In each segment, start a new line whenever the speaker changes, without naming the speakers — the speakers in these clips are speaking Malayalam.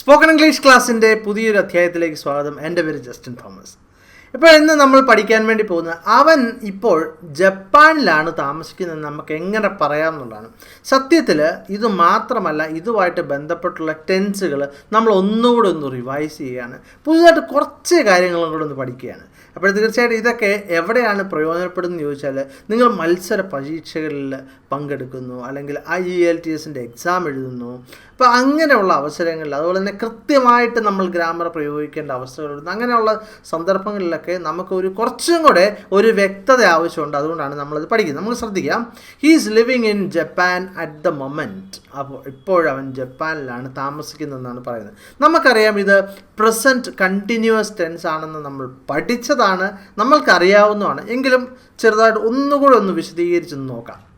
സ്പോക്കൺ ഇംഗ്ലീഷ് ക്ലാസ്സിന്റെ പുതിയൊരു അധ്യായത്തിലേക്ക് സ്വാഗതം. എന്റെ പേര് ജസ്റ്റിൻ തോമസ്. ഇപ്പോൾ ഇന്ന് നമ്മൾ പഠിക്കാൻ വേണ്ടി പോകുന്നത് അവൻ ഇപ്പോൾ ജപ്പാനിലാണ് താമസിക്കുന്നത് നമുക്ക് എങ്ങനെ പറയാം എന്നുള്ളതാണ്. സത്യത്തിൽ ഇത് മാത്രമല്ല ഇതുമായിട്ട് ബന്ധപ്പെട്ടുള്ള ടെൻസുകൾ നമ്മൾ ഒന്നുകൂടെ ഒന്ന് റിവൈസ് ചെയ്യുകയാണ്. പുതുതായിട്ട് കുറച്ച് കാര്യങ്ങളും കൂടെ ഒന്ന് പഠിക്കുകയാണ്. അപ്പോൾ തീർച്ചയായിട്ടും ഇതൊക്കെ എവിടെയാണ് പ്രയോജനപ്പെടുന്നത് ചോദിച്ചാൽ നിങ്ങൾ മത്സര പരീക്ഷകളിൽ പങ്കെടുക്കുന്നു അല്ലെങ്കിൽ ഐ ഇ എൽ ടി എസിന്റെ എക്സാം എഴുതുന്നു. അപ്പോൾ അങ്ങനെയുള്ള അവസരങ്ങളിൽ അതുപോലെ തന്നെ കൃത്യമായിട്ട് നമ്മൾ ഗ്രാമർ പ്രയോഗിക്കേണ്ട അവസ്ഥകൾ അങ്ങനെയുള്ള സന്ദർഭങ്ങളിലൊക്കെ നമുക്ക് ഒരു കുറച്ചും കൂടെ ഒരു വ്യക്തത ആവശ്യമുണ്ട്. അതുകൊണ്ടാണ് നമ്മളത് പഠിക്കുന്നത്. നമുക്ക് ശ്രദ്ധിക്കാം. He is living in Japan at the moment അപ്പോൾ ഇപ്പോഴവൻ ജപ്പാനിലാണ് താമസിക്കുന്നതെന്നാണ് പറയുന്നത്. നമുക്കറിയാം ഇത് പ്രസന്റ് കണ്ടിന്യൂസ് ടെൻസ് ആണെന്ന് നമ്മൾ പഠിച്ചതാണ് നമ്മൾക്കറിയാവുന്നതാണ്. എങ്കിലും ചെറുതായിട്ട് ഒന്നുകൂടെ ഒന്ന് വിശദീകരിച്ച് നോക്കാം.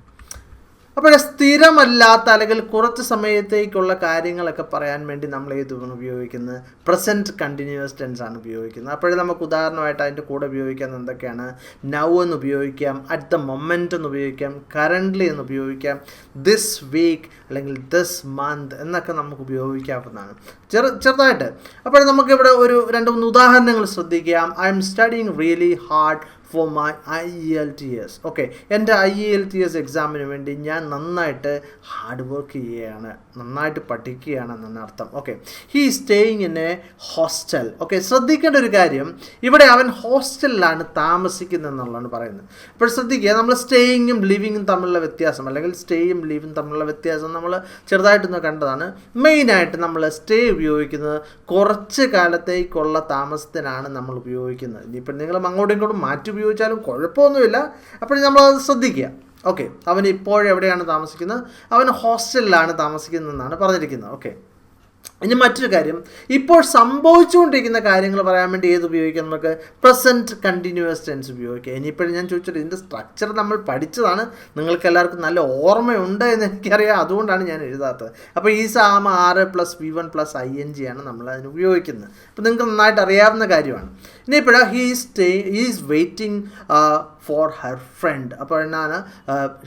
അപ്പോൾ സ്ഥിരമല്ലാത്ത അല്ലെങ്കിൽ കുറച്ച് സമയത്തേക്കുള്ള കാര്യങ്ങളൊക്കെ പറയാൻ വേണ്ടി നമ്മൾ ഏത് ഉപയോഗിക്കുന്നത്. പ്രസന്റ് കണ്ടിന്യൂസ് ടെൻസ് ആണ് ഉപയോഗിക്കുന്നത്. അപ്പോഴേ നമുക്ക് ഉദാഹരണമായിട്ട് അതിന്റെ കൂടെ ഉപയോഗിക്കാൻ എന്തൊക്കെയാണ്? നൗ എന്ന് ഉപയോഗിക്കാം അറ്റ് ദ മൊമെന്റ് എന്ന് ഉപയോഗിക്കാം കറന്റ്ലി എന്ന് ഉപയോഗിക്കാം ദിസ് വീക്ക് അല്ലെങ്കിൽ ദിസ് മന്ത് എന്നൊക്കെ നമുക്ക് ഉപയോഗിക്കാവുന്നതാണ്. ചെറു ചെറുതായിട്ട്. അപ്പോൾ നമുക്കിവിടെ ഒരു രണ്ട് മൂന്ന് ഉദാഹരണങ്ങൾ ശ്രദ്ധിക്കാം. I'm studying really hard for my I E L T S okay എന്റെ I E L T S എക്സാമിന് വേണ്ടി ഞാൻ നന്നായിട്ട് ഹാർഡ് വർക്ക് ചെയ്യുകയാണ് നന്നായിട്ട് പഠിക്കുകയാണ് എന്നർത്ഥം okay he staying in a hostel okay ശ്രദ്ധിക്കേണ്ട ഒരു കാര്യം ഇവിടെ അവൻ ഹോസ്റ്റലിലാണ് താമസിക്കുന്നത് എന്നുള്ളതാണ് പറയുന്നത്. അപ്പോൾ ശ്രദ്ധിക്കുക നമ്മൾ സ്റ്റേയിങ്ങും ലിവിങ്ങും തമ്മിലുള്ള വ്യത്യാസം അല്ലെങ്കിൽ സ്റ്റേയും ലിവിങ് തമ്മിലുള്ള വ്യത്യാസം നമ്മൾ ചെറുതായിട്ടൊന്ന് കണ്ടതാണ്. മെയിനായിട്ട് നമ്മൾ സ്റ്റേ ഉപയോഗിക്കുന്നത് കുറച്ച് കാലത്തേക്കുള്ള താമസത്തിനാണ് നമ്മൾ ഉപയോഗിക്കുന്നത്. ഇനിയിപ്പോൾ നിങ്ങൾ അങ്ങോട്ടും ഇങ്ങോട്ടും മാറ്റി ഉപയോഗിച്ചാലും കുഴപ്പമൊന്നുമില്ല. അപ്പോൾ നമ്മളത് ശ്രദ്ധിക്കുക. ഓക്കെ അവൻ ഇപ്പോഴെവിടെയാണ് താമസിക്കുന്നത്? അവൻ ഹോസ്റ്റലിലാണ് താമസിക്കുന്നതെന്നാണ് പറഞ്ഞിരിക്കുന്നത്. ഓക്കെ ഇനി മറ്റൊരു കാര്യം. ഇപ്പോൾ സംഭവിച്ചുകൊണ്ടിരിക്കുന്ന കാര്യങ്ങൾ പറയാൻ വേണ്ടി ഏത് ഉപയോഗിക്കാം നമുക്ക്? പ്രസന്റ് കണ്ടിന്യൂസ് ടെൻസ് ഉപയോഗിക്കാം. ഇനിയിപ്പോഴും ഞാൻ ചോദിച്ചത് ഇതിന്റെ സ്ട്രക്ചർ നമ്മൾ പഠിച്ചതാണ്. നിങ്ങൾക്ക് എല്ലാവർക്കും നല്ല ഓർമ്മയുണ്ട് എന്ന് എനിക്കറിയാം. അതുകൊണ്ടാണ് ഞാൻ എഴുതാത്തത്. അപ്പോൾ ഈ സാമ ആറ് plus V one plus I N G ആണ് നമ്മൾ അതിന് ഉപയോഗിക്കുന്നത്. അപ്പോൾ നിങ്ങൾക്ക് നന്നായിട്ട് അറിയാവുന്ന കാര്യമാണ്. ഇനിയിപ്പോഴാണ് he stay is waiting for her friend അപ്പോൾ എന്നാണ്?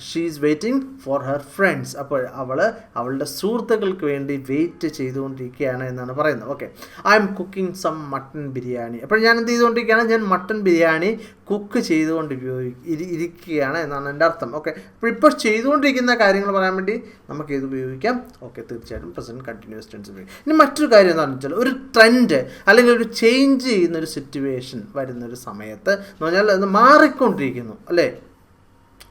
She is waiting for her friends അപ്പോൾ അവൾ അവളുടെ സുഹൃത്തുക്കൾക്ക് വേണ്ടി വെയിറ്റ് ചെയ്തുകൊണ്ടിരിക്കുകയാണ് എന്നാണ് പറയുന്നത്. Okay I'm cooking some mutton biryani അപ്പോൾ ഞാൻ എന്ത് ചെയ്തുകൊണ്ടിരിക്കുകയാണ്? ഞാൻ മട്ടൺ ബിരിയാണി കുക്ക് ചെയ്തുകൊണ്ട് ഉപയോഗി ഇരി- ഇരിക്കുകയാണ് എന്നാണ് എന്റെ അർത്ഥം. ഓക്കെ അപ്പോൾ ഇപ്പോൾ ചെയ്തുകൊണ്ടിരിക്കുന്ന കാര്യങ്ങൾ പറയാൻ വേണ്ടി നമുക്ക് ഇത് ഉപയോഗിക്കാം. ഓക്കെ തീർച്ചയായിട്ടും. പ്രസന്റ് കണ്ടിന്യൂസ് ടെൻസ് ഉപയോഗിക്കാം ഇനി മറ്റൊരു കാര്യം എന്താണെന്ന് വെച്ചാൽ ഒരു ട്രെൻഡ് അല്ലെങ്കിൽ ഒരു ചേഞ്ച് ചെയ്യുന്ന ഒരു സിറ്റുവേഷൻ വരുന്ന ഒരു സമയത്ത് എന്ന് പറഞ്ഞാൽ അത് മാറിക്കൊണ്ടിരിക്കുന്നു. അല്ലേ?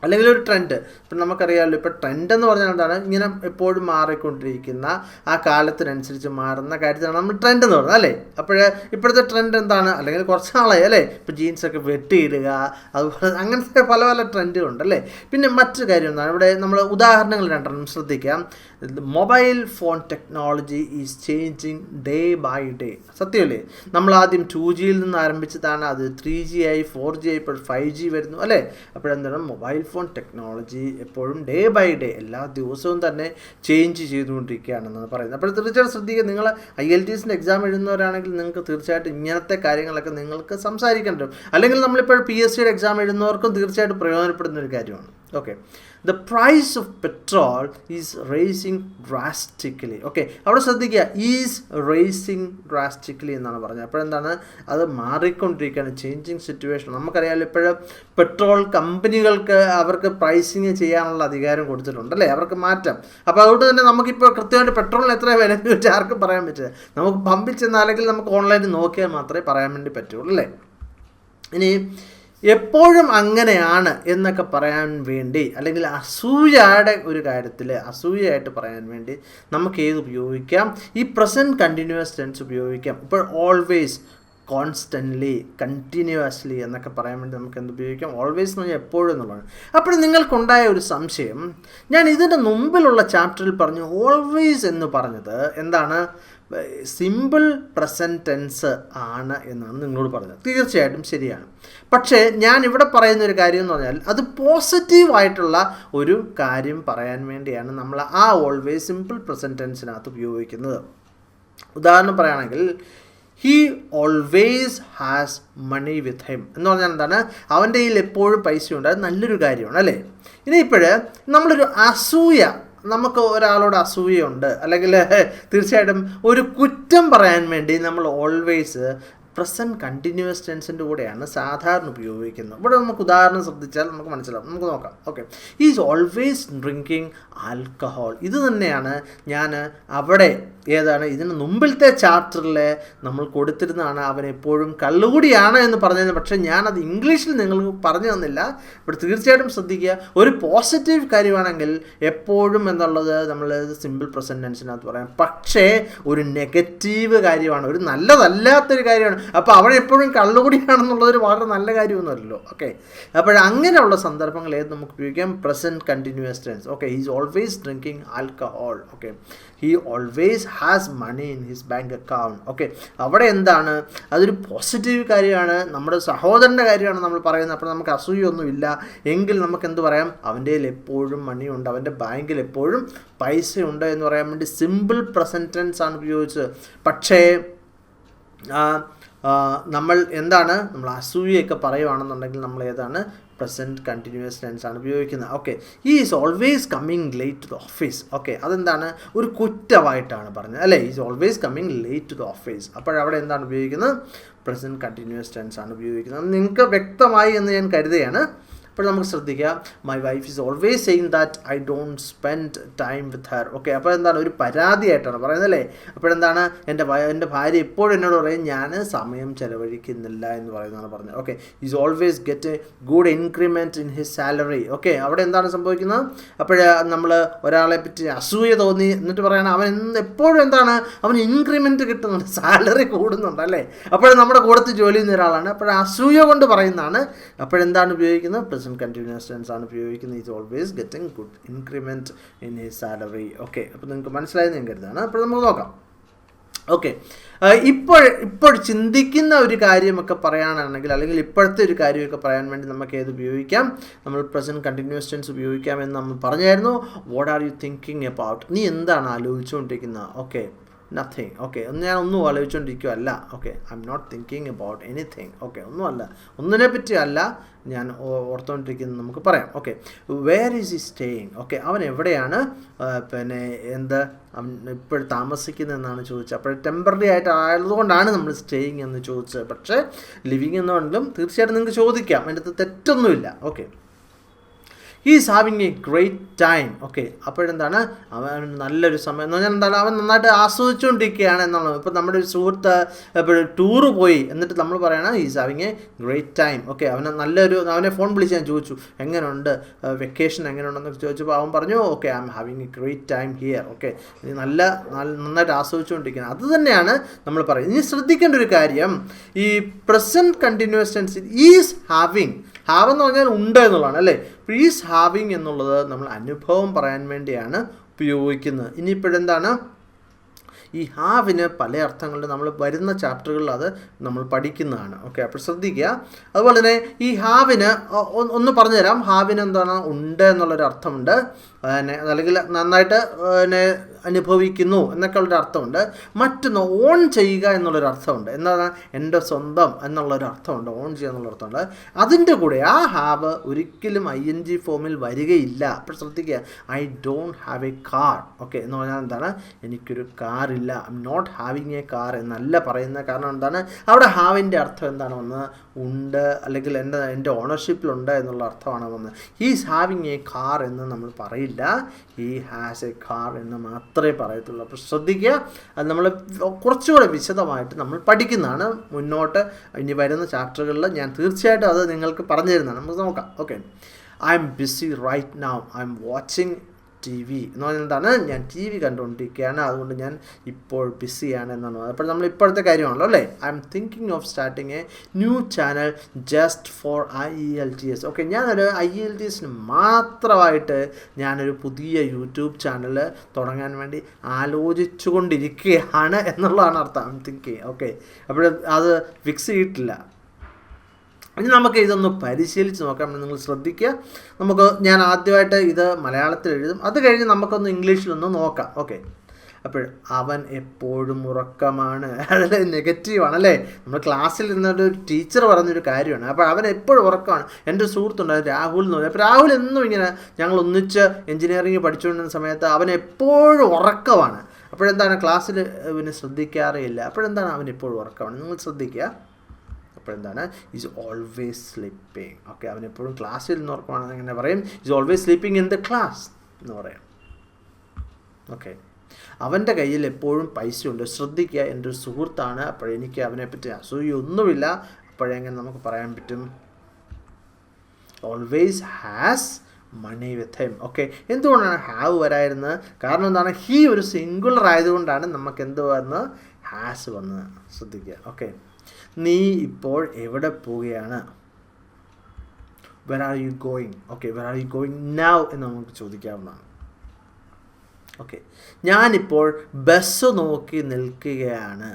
അല്ലെങ്കിൽ ഒരു ട്രെൻഡ് ഇപ്പം നമുക്കറിയാമല്ലോ ഇപ്പോൾ ട്രെൻഡ് എന്ന് പറഞ്ഞാൽ എന്താണ്? ഇങ്ങനെ എപ്പോഴും മാറിക്കൊണ്ടിരിക്കുന്ന ആ കാലത്തിനനുസരിച്ച് മാറുന്ന കാര്യത്തിലാണ് നമ്മൾ ട്രെൻഡ് എന്ന് പറയുന്നത് അല്ലേ? അപ്പോഴേ ഇപ്പോഴത്തെ ട്രെൻഡ് എന്താണ്? അല്ലെങ്കിൽ കുറച്ച് നാളായി അല്ലേ? ഇപ്പോൾ ജീൻസൊക്കെ വെട്ടിയിടുക അതുപോലെ അങ്ങനത്തെ പല പല ട്രെൻഡുകളുണ്ട് അല്ലേ? പിന്നെ മറ്റൊരു കാര്യം എന്താണ്? ഇവിടെ നമ്മൾ ഉദാഹരണങ്ങൾ രണ്ടെണ്ണം ശ്രദ്ധിക്കാം. Mobile phone technology is changing day by day സത്യമല്ലേ? നമ്മൾ ആദ്യം ടു ജിയിൽ നിന്ന് ആരംഭിച്ചതാണ്. അത് ത്രീ ജി ആയി ഫോർ ജി ആയി ഇപ്പോൾ ഫൈവ് ജി വരുന്നു അല്ലേ? അപ്പോഴെന്താണ്? മൊബൈൽ ഫോൺ ടെക്നോളജി എപ്പോഴും ഡേ ബൈ ഡേ എല്ലാ ദിവസവും തന്നെ ചേഞ്ച് ചെയ്തുകൊണ്ടിരിക്കുകയാണെന്നാണ് പറയുന്നത്. അപ്പോൾ തീർച്ചയായിട്ടും ശ്രദ്ധിക്കുക നിങ്ങൾ ഐ എൽ ടി എസിന്റെ എക്സാം എഴുതുന്നവരാണെങ്കിൽ നിങ്ങൾക്ക് തീർച്ചയായിട്ടും ഇങ്ങനത്തെ കാര്യങ്ങളൊക്കെ നിങ്ങൾക്ക് സംസാരിക്കേണ്ടി അല്ലെങ്കിൽ നമ്മളിപ്പോൾ പി എസ് സിയുടെ എക്സാം എഴുതുന്നവർക്കും തീർച്ചയായിട്ടും പ്രയോജനപ്പെടുന്ന ഒരു കാര്യമാണ്. Okay the price of petrol is racing drastically okay അവിടെ ശ്രദ്ധിക്കുക. ഈസ് റേസിങ് ഡ്രാസ്റ്റിക്കലി എന്നാണ് പറഞ്ഞത്. അപ്പോഴെന്താണ് അത് മാറിക്കൊണ്ടിരിക്കുകയാണ്. ചേഞ്ചിങ് സിറ്റുവേഷൻ നമുക്കറിയാമല്ലോ ഇപ്പോഴും പെട്രോൾ കമ്പനികൾക്ക് അവർക്ക് പ്രൈസിങ് ചെയ്യാനുള്ള അധികാരം കൊടുത്തിട്ടുണ്ട് അല്ലേ? അവർക്ക് മാറ്റാം. അപ്പോൾ അതുകൊണ്ട് തന്നെ നമുക്കിപ്പോൾ കൃത്യമായിട്ട് പെട്രോളിന് എത്ര വില എന്ന് വെച്ചാൽ ആർക്കും പറയാൻ പറ്റില്ല. നമുക്ക് പമ്പിൽ ചെന്നാൽ അല്ലെങ്കിൽ നമുക്ക് ഓൺലൈനിൽ നോക്കിയാൽ മാത്രമേ പറയാൻ വേണ്ടി പറ്റുള്ളൂ അല്ലേ? ഇനി എപ്പോഴും അങ്ങനെയാണ് എന്നൊക്കെ പറയാൻ വേണ്ടി അല്ലെങ്കിൽ അസൂയയുടെ ഒരു കാര്യത്തിൽ അസൂയയായിട്ട് പറയാൻ വേണ്ടി നമുക്ക് ഏത് ഉപയോഗിക്കാം? ഈ പ്രസന്റ് കണ്ടിന്യൂസ് ടെൻസ് ഉപയോഗിക്കാം. ഇപ്പോൾ ഓൾവേസ് കോൺസ്റ്റന്റ്ലി കണ്ടിന്യൂസ്ലി എന്നൊക്കെ പറയാൻ വേണ്ടി നമുക്ക് എന്ത് ഉപയോഗിക്കാം? ഓൾവേസ് എന്ന് പറഞ്ഞാൽ എപ്പോഴും എന്നുള്ളതാണ്. അപ്പോൾ നിങ്ങൾക്കുണ്ടായ ഒരു സംശയം ഞാൻ ഇതിന്റെ മുമ്പിലുള്ള ചാപ്റ്ററിൽ പറഞ്ഞു ഓൾവേസ് എന്ന് പറഞ്ഞത് എന്താണ്? സിമ്പിൾ പ്രസന്റ് ടെൻസ് ആണ് എന്നാണ് നിങ്ങളോട് പറഞ്ഞത്. തീർച്ചയായിട്ടും ശരിയാണ്. പക്ഷേ ഞാൻ ഇവിടെ പറയുന്ന ഒരു കാര്യം എന്ന് പറഞ്ഞാൽ അത് പോസിറ്റീവായിട്ടുള്ള ഒരു കാര്യം പറയാൻ വേണ്ടിയാണ് നമ്മൾ ആ ഓൾവേസ് സിമ്പിൾ പ്രസന്റ് ടെൻസിനകത്ത് ഉപയോഗിക്കുന്നത്. ഉദാഹരണം പറയുകയാണെങ്കിൽ he always has money with him എന്ന് പറഞ്ഞാൽ എന്താണ്? അവന്റെ കയ്യിൽ എപ്പോഴും പൈസ ഉണ്ട് അത് നല്ലൊരു കാര്യമാണ് അല്ലേ? ഇനി ഇപ്പോഴ് നമ്മളൊരു അസൂയ നമുക്ക് ഒരാളോട് അസൂയുണ്ട് അല്ലെങ്കിൽ തീർച്ചയായിട്ടും ഒരു കുറ്റം പറയാൻ വേണ്ടി നമ്മൾ ഓൾവേസ് പ്രസന്റ് കണ്ടിന്യൂസ് ടെൻസിന്റെ കൂടെയാണ് സാധാരണ ഉപയോഗിക്കുന്നത്. ഇവിടെ നമുക്ക് ഉദാഹരണം ശ്രദ്ധിച്ചാൽ നമുക്ക് മനസ്സിലാവും. നമുക്ക് നോക്കാം. Okay is always drinking alcohol ഇത് തന്നെയാണ് ഞാൻ അവിടെ ഏതാണ് ഇതിന് മുമ്പിലത്തെ ചാപ്റ്ററിൽ നമ്മൾ കൊടുത്തിരുന്നതാണ് അവൻ എപ്പോഴും കള്ളുകൂടിയാണ് എന്ന് പറഞ്ഞത്. പക്ഷേ ഞാനത് ഇംഗ്ലീഷിൽ നിങ്ങൾ പറഞ്ഞു തന്നില്ല. ഇവിടെ തീർച്ചയായിട്ടും ശ്രദ്ധിക്കുക. ഒരു പോസിറ്റീവ് കാര്യമാണെങ്കിൽ എപ്പോഴും എന്നുള്ളത് നമ്മൾ സിമ്പിൾ പ്രസന്റൻസിനകത്ത് പറയാം. പക്ഷേ ഒരു നെഗറ്റീവ് കാര്യമാണ്. ഒരു നല്ലതല്ലാത്തൊരു കാര്യമാണ്. അപ്പോൾ അവൻ എപ്പോഴും കള്ളുകൂടിയാണെന്നുള്ളതൊരു വളരെ നല്ല കാര്യമൊന്നുമല്ലല്ലോ. ഓക്കെ അപ്പോൾ അങ്ങനെയുള്ള സന്ദർഭങ്ങൾ ഏത് നമുക്ക് ഉപയോഗിക്കാം. Present continuous tense okay his always drinking alcohol okay he always has money in his bank account okay അവിടെ എന്താണ്? അതൊരു പോസിറ്റീവ് കാര്യമാണ്. നമ്മുടെ സഹോദരന്റെ കാര്യമാണ് നമ്മൾ പറയുന്നത്. അപ്പോൾ നമുക്ക് അസൂയൊന്നുമില്ല. എങ്കിൽ നമുക്ക് എന്ത് പറയാം? അവന്റെ കയ്യിൽ എപ്പോഴും മണിയുണ്ട് അവന്റെ ബാങ്കിൽ എപ്പോഴും പൈസയുണ്ട് എന്ന് പറയാൻ വേണ്ടി സിമ്പിൾ പ്രസന്റൻസ് ആണ് ഉപയോഗിച്ചത്. പക്ഷേ നമ്മൾ എന്താണ്? നമ്മൾ അസൂയൊക്കെ പറയുവാണെന്നുണ്ടെങ്കിൽ നമ്മൾ ഏതാണ്? പ്രസന്റ് കണ്ടിന്യൂസ് ടെൻസ് ആണ് ഉപയോഗിക്കുന്നത്. Okay he is always coming late to the office okay അതെന്താണ്? ഒരു കുറ്റമായിട്ടാണ് പറഞ്ഞത്. അല്ലേ? Is always coming late to the office അപ്പോഴവിടെ എന്താണ് ഉപയോഗിക്കുന്നത്? പ്രസന്റ് കണ്ടിന്യൂസ് ടെൻസ് ആണ് ഉപയോഗിക്കുന്നത്. നിങ്ങൾക്ക് വ്യക്തമായി എന്ന് ഞാൻ കരുതുകയാണ്. അപ്പോൾ നമുക്ക് ശ്രദ്ധിക്കുക. My wife is always saying that I don't spend time with her okay അപ്പോൾ എന്താണ്? ഒരു പരാതിയായിട്ടാണ് പറയുന്നത് അല്ലേ? അപ്പോഴെന്താണ് എന്റെ എന്റെ ഭാര്യ എപ്പോഴും എന്നോട് പറയും ഞാൻ സമയം ചെലവഴിക്കുന്നില്ല എന്ന് പറയുന്നതാണ് പറഞ്ഞത്. Okay is always get a good increment in his salary okay അവിടെ എന്താണ് സംഭവിക്കുന്നത്? അപ്പോൾ നമ്മൾ ഒരാളെ പറ്റി അസൂയ തോന്നി. എന്നിട്ട് പറയണം അവൻ എപ്പോഴും എന്താണ്? അവൻ ഇൻക്രിമെന്റ് കിട്ടുന്നുണ്ട്. സാലറി കൂടുന്നുണ്ട് അല്ലേ? അപ്പോൾ നമ്മുടെ കൂടത്ത് ജോലി ചെയ്യുന്ന ഒരാളാണ്. അപ്പോൾ അസൂയ കൊണ്ട് പറയുന്നതാണ്. അപ്പോഴെന്താണ് ഉപയോഗിക്കുന്നത്? പ്രസന്റ് കണ്ടിന്യൂസ് ടെൻസ് ആണ് ഉപയോഗിക്കുന്നത്. Is always getting good increment in his salary okay അപ്പോൾ നിങ്ങൾക്ക് മനസ്സിലായെന്ന് ഞാൻ കരുതാണ് അപ്പോൾ നമുക്ക് നോക്കാം. ഓക്കെ ഇപ്പോൾ ഇപ്പോൾ ചിന്തിക്കുന്ന ഒരു കാര്യമൊക്കെ പറയാനാണെങ്കിൽ അല്ലെങ്കിൽ ഇപ്പോഴത്തെ ഒരു കാര്യമൊക്കെ പറയാൻ വേണ്ടി നമുക്ക് ഏത് ഉപയോഗിക്കാം? നമ്മൾ പ്രസന്റ് കണ്ടിന്യൂസ് ടെൻസ് ഉപയോഗിക്കാമെന്ന് നമ്മൾ പറഞ്ഞായിരുന്നു. What are you thinking about നീ എന്താണ് ആലോചിച്ചുകൊണ്ടിരിക്കുന്നത്? ഓക്കെ നത്തിങ് ഓക്കെ ഒന്ന് ഞാൻ ഒന്നും ആലോചിച്ചുകൊണ്ടിരിക്കുകയല്ല okay I'm not thinking about anything okay ഒന്നുമല്ല ഒന്നിനെ പറ്റി അല്ല ഞാൻ ഓർത്തുകൊണ്ടിരിക്കുന്നത് നമുക്ക് പറയാം. Okay where is he staying okay അവൻ എവിടെയാണ്? പിന്നെ എന്ത്? അവൻ ഇപ്പോൾ താമസിക്കുന്നതെന്നാണ് ചോദിച്ചത്. അപ്പോൾ ടെമ്പററി ആയിട്ട് ആയതുകൊണ്ടാണ് നമ്മൾ സ്റ്റേയിങ് എന്ന് ചോദിച്ചത്. പക്ഷേ ലിവിങ് എന്നുകൊണ്ടും തീർച്ചയായിട്ടും നിങ്ങൾക്ക് ചോദിക്കാം. അതിന്റെ അകത്ത് തെറ്റൊന്നുമില്ല. Okay is having a great time okay അപ്പോഴെന്താണ്? അവൻ നല്ലൊരു സമയം എന്ന് പറഞ്ഞാൽ എന്താണ് അവൻ നന്നായിട്ട് ആസ്വദിച്ചുകൊണ്ടിരിക്കുകയാണ് എന്നുള്ളത്. ഇപ്പോൾ നമ്മുടെ ഒരു സുഹൃത്ത് ഇപ്പോൾ ടൂറ് പോയി. എന്നിട്ട് നമ്മൾ പറയണം is having a great time okay അവനെ നല്ലൊരു അവനെ ഫോൺ വിളിച്ച് ഞാൻ ചോദിച്ചു എങ്ങനെയുണ്ട് വെക്കേഷൻ എങ്ങനെയുണ്ടെന്നൊക്കെ ചോദിച്ചപ്പോൾ അവൻ പറഞ്ഞു okay I'm having a great time here okay നല്ല നന്നായിട്ട് ആസ്വദിച്ചുകൊണ്ടിരിക്കുന്നത് അത് തന്നെയാണ് നമ്മൾ പറയുന്നത്. ഇനി ശ്രദ്ധിക്കേണ്ട ഒരു കാര്യം ഈ present continuous tense is having have എന്ന് പറഞ്ഞാൽ ഉണ്ട് എന്നുള്ളതാണ് അല്ലേ? ഈസ് ഹാവിങ് എന്നുള്ളത് നമ്മൾ അനുഭവം പറയാൻ വേണ്ടിയാണ് ഉപയോഗിക്കുന്നത്. ഇനിയിപ്പോഴെന്താണ്? ഈ ഹാവിന് പല അർത്ഥങ്ങളിൽ നമ്മൾ വരുന്ന ചാപ്റ്ററുകളിൽ അത് നമ്മൾ പഠിക്കുന്നതാണ്. ഓക്കെ അപ്പോൾ ശ്രദ്ധിക്കുക. അതുപോലെ തന്നെ ഈ ഹാവിന് ഒന്ന് പറഞ്ഞുതരാം. ഹാവിന് എന്താണ്? ഉണ്ട് എന്നുള്ളൊരു അർത്ഥമുണ്ട് പിന്നെ അല്ലെങ്കിൽ നന്നായിട്ട് പിന്നെ അനുഭവിക്കുന്നു എന്നൊക്കെ ഉള്ളൊരു അർത്ഥമുണ്ട്. മറ്റൊന്ന് ഓൺ ചെയ്യുക എന്നുള്ളൊരു അർത്ഥമുണ്ട്. എന്താണ്? എന്റെ സ്വന്തം എന്നുള്ളൊരു അർത്ഥമുണ്ട്. ഓൺ ചെയ്യുക എന്നുള്ള അർത്ഥമുണ്ട്. അതിന്റെ കൂടെ ആ ഹാവ് ഒരിക്കലും ഐ എൻ ജി ഫോമിൽ വരികയില്ല. അപ്പോൾ ശ്രദ്ധിക്കുക. I don't have a car okay എന്ന് പറഞ്ഞാൽ എന്താണ്? എനിക്കൊരു ഇല്ല. I am not having a car എന്നല്ല പറയുന്ന കാരണം എന്താണ്? അവിടെ ഹാവിന്റെ അർത്ഥം എന്താണ് വന്ന്? ഉണ്ട്. അല്ലെങ്കിൽ എന്റെ എന്റെ ഓണർഷിപ്പിലുണ്ട് എന്നുള്ള അർത്ഥമാണ് വന്നത് ഹീസ് ഹാവിങ് എ കാർ എന്ന് നമ്മൾ പറയില്ല. ഹീ ഹാസ് എ കാർ എന്ന് മാത്രമേ പറയത്തുള്ളൂ. അപ്പോൾ ശ്രദ്ധിക്കുക. അത് നമ്മൾ കുറച്ചുകൂടെ വിശദമായിട്ട് നമ്മൾ പഠിക്കുന്നതാണ് മുന്നോട്ട് ഇനി വരുന്ന ചാപ്റ്ററുകളിൽ ഞാൻ തീർച്ചയായിട്ടും അത് നിങ്ങൾക്ക് പറഞ്ഞു തരുന്നതാണ്. നമുക്ക് നോക്കാം. Okay I am busy right now I am watching T V എന്ന് പറഞ്ഞാൽ എന്താണ്? ഞാൻ ടി വി കണ്ടുകൊണ്ടിരിക്കുകയാണ്. അതുകൊണ്ട് ഞാൻ ഇപ്പോൾ ബിസിയാണ് എന്നാണ് പറയുന്നത് അപ്പോൾ നമ്മൾ ഇപ്പോഴത്തെ കാര്യമാണല്ലോ അല്ലേ? I am thinking of starting a new channel just for I E L T S okay ഞാനൊരു ഐ ഇ എൽ ടി എസിന് മാത്രമായിട്ട് ഞാനൊരു പുതിയ യൂട്യൂബ് ചാനൽ തുടങ്ങാൻ വേണ്ടി ആലോചിച്ചു കൊണ്ടിരിക്കുകയാണ് എന്നുള്ളതാണ് അർത്ഥം. ഐ എം തിങ്കിങ് ഓക്കെ അപ്പോൾ അത് ഫിക്സ് ചെയ്തിട്ടില്ല. ഇനി നമുക്ക് ഇതൊന്ന് പരിശീലിച്ച് നോക്കാം നിങ്ങൾ ശ്രദ്ധിക്കുക. നമുക്ക് ഞാൻ ആദ്യമായിട്ട് ഇത് മലയാളത്തിൽ എഴുതും. അത് കഴിഞ്ഞ് നമുക്കൊന്ന് ഇംഗ്ലീഷിലൊന്ന് നോക്കാം. ഓക്കെ. അപ്പോൾ അവൻ എപ്പോഴും ഉറക്കമാണ്. അതിൽ നെഗറ്റീവാണ് അല്ലേ? നമ്മൾ ക്ലാസ്സിൽ നിന്നൊരു ടീച്ചർ പറഞ്ഞൊരു കാര്യമാണ്. അപ്പോൾ അവൻ എപ്പോഴും ഉറക്കമാണ്. എന്റെ സുഹൃത്തുണ്ട് രാഹുൽ എന്ന് പറയും. അപ്പോൾ രാഹുൽ എന്നും ഇങ്ങനെ ഞങ്ങൾ ഒന്നിച്ച് എഞ്ചിനീയറിംഗ് പഠിച്ചുകൊണ്ടിരുന്ന സമയത്ത് അവൻ എപ്പോഴും ഉറക്കമാണ്. അപ്പോഴെന്താണ് ക്ലാസ്സിൽ പിന്നെ ശ്രദ്ധിക്കാറേ ഇല്ല. അപ്പോഴെന്താണ് അവൻ എപ്പോഴും ഉറക്കമാണ്? നിങ്ങൾ ശ്രദ്ധിക്കുക. അപ്പോഴെന്താണ് ഈസ് ഓൾവേസ് സ്ലീപ്പിംഗ് ഓക്കെ അവൻ എപ്പോഴും ക്ലാസ്സിൽ നിന്ന് ഉറക്കമാണെന്ന് എങ്ങനെ പറയും? Is always sleeping in the class എന്ന് പറയാം. ഓക്കെ അവന്റെ കയ്യിൽ എപ്പോഴും പൈസയുണ്ട് ശ്രദ്ധിക്കുക എന്റെ ഒരു സുഹൃത്താണ്. അപ്പോഴെനിക്ക് അവനെപ്പറ്റി അസൂയൊന്നുമില്ല. അപ്പോഴെങ്ങനെ നമുക്ക് പറയാൻ പറ്റും? Always has money with him okay എന്തുകൊണ്ടാണ് ഹാവ് വരായിരുന്നത് കാരണം എന്താണ്? ഹീ ഒരു സിംഗുലർ ആയതുകൊണ്ടാണ് നമുക്ക് എന്ത് വന്ന് ഹാസ് വന്നത്. ശ്രദ്ധിക്കുക. ഓക്കെ നീ ഇപ്പോൾ എവിടെ പോവുകയാണ്? Where are you going okay where are you going now എന്ന് നമുക്ക് ചോദിക്കാവുന്നതാണ്. ഓക്കെ ഞാനിപ്പോൾ ബസ് നോക്കി നിൽക്കുകയാണ്.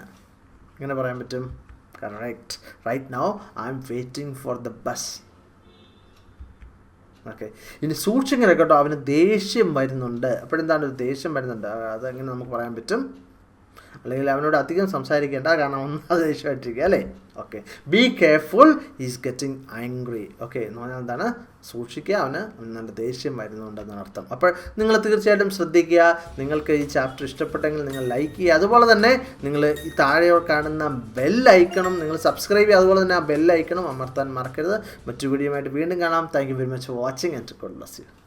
ഇങ്ങനെ പറയാൻ പറ്റും? Correct right now I am waiting for the bus okay ഇനി സൂക്ഷിങ്ങനെ കേട്ടോ അവന് ദേഷ്യം വരുന്നുണ്ട്. അപ്പോഴെന്താണ്? ദേഷ്യം വരുന്നുണ്ട്. അതെങ്ങനെ നമുക്ക് പറയാൻ പറ്റും? അല്ലെങ്കിൽ അവനോട് അധികം സംസാരിക്കേണ്ട കാരണം ഒന്നാമത് ദേഷ്യമായിട്ടിരിക്കുക അല്ലേ? Okay be careful is getting angry okay എന്ന് പറഞ്ഞാൽ എന്താണ്? സൂക്ഷിക്കുക അവന് നല്ല ദേഷ്യം വരുന്നുണ്ടെന്നാണ് അർത്ഥം. അപ്പോൾ നിങ്ങൾ തീർച്ചയായിട്ടും ശ്രദ്ധിക്കുക. നിങ്ങൾക്ക് ഈ ചാപ്റ്റർ ഇഷ്ടപ്പെട്ടെങ്കിൽ നിങ്ങൾ ലൈക്ക് ചെയ്യുക. അതുപോലെ തന്നെ നിങ്ങൾ ഈ താഴെ കാണുന്ന ബെൽ ഐക്കണം നിങ്ങൾ സബ്സ്ക്രൈബ് ചെയ്യുക. അതുപോലെ തന്നെ ആ ബെൽ ഐക്കണം അമർത്താൻ മറക്കരുത്. മറ്റു വീഡിയോയുമായിട്ട് വീണ്ടും കാണാം. Thank you very much for watching and bless you